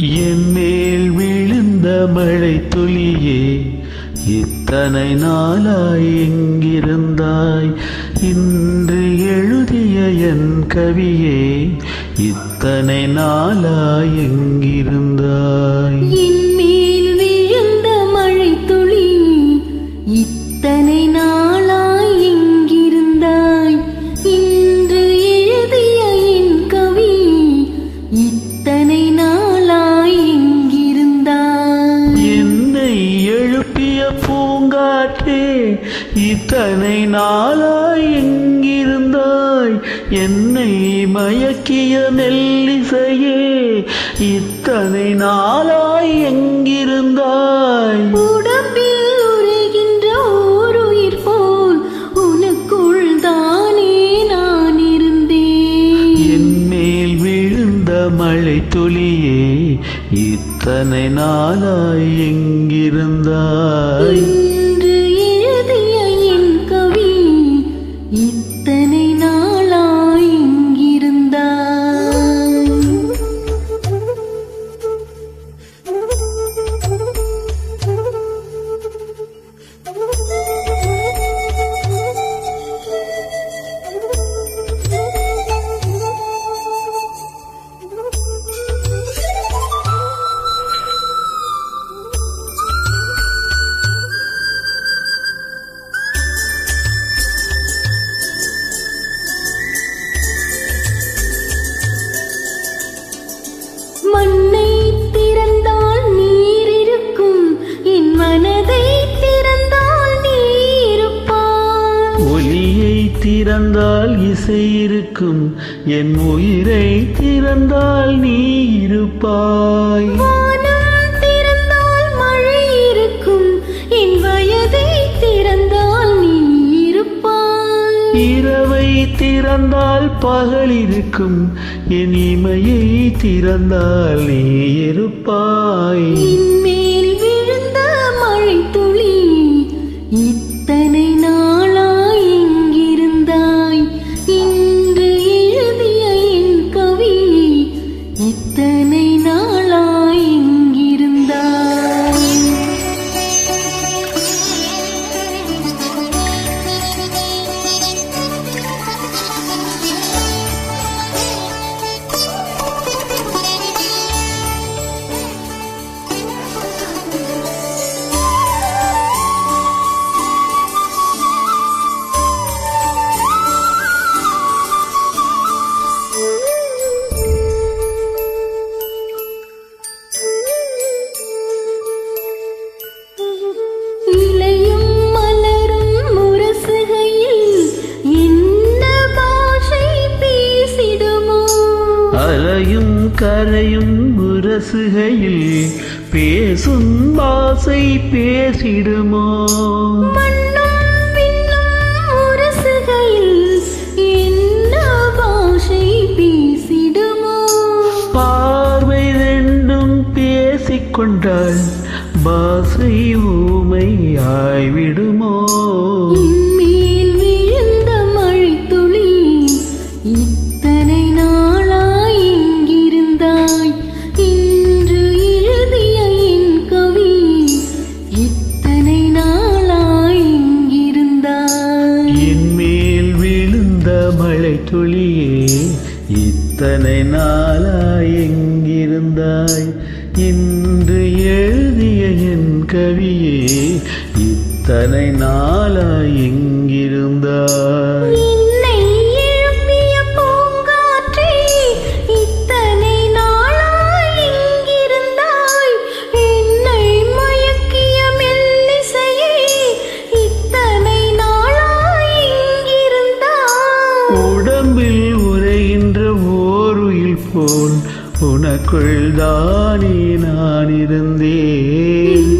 என் மேல் விழுந்த மழை துளியே இத்தனை நாளாய் எங்கிருந்தாய்? இன்று எழுதிய என் கவியே இத்தனை நாளாய் எங்கிருந்தாய்? என் மேல் விழுந்த மழை துளி இத்தனை நாள் இத்தனை நாளாய் எங்கிருந்தாய்? என்னை மயக்கிய மெல்லிசையே இத்தனை நாளாய் எங்கிருந்தாய்? உடம்பில் உரைகின்ற ஓர் உயிர் போல் உனக்குள் தானே நான் இருந்தேன். என் மேல் விழுந்த மழை துளியே இத்தனை நாளாய் எங்கிருந்தாய்? இசை இருக்கும். என் உயிரை திறந்தால் நீ இருப்பாய். வானம் திறந்தால் மழை இருக்கும். என் வயதை திறந்தால் நீ இருப்பாய். இரவை திறந்தால் பகல் இருக்கும். என் இமையை திறந்தால் நீ இருப்பாய். அலையும் கரையும் முரசுகையில் பேசும் பாசை பேசிடுமோ? பேசிக்கொண்டால் பாசை ஊமை ஆய்விடுமோ துளியே இத்தனை நாளாய் எங்கிருந்தாய்? இன்று எழுதிய என் கவியே இத்தனை நாளாய் போல் உனக்குள் தானே நான் இருந்தேன்.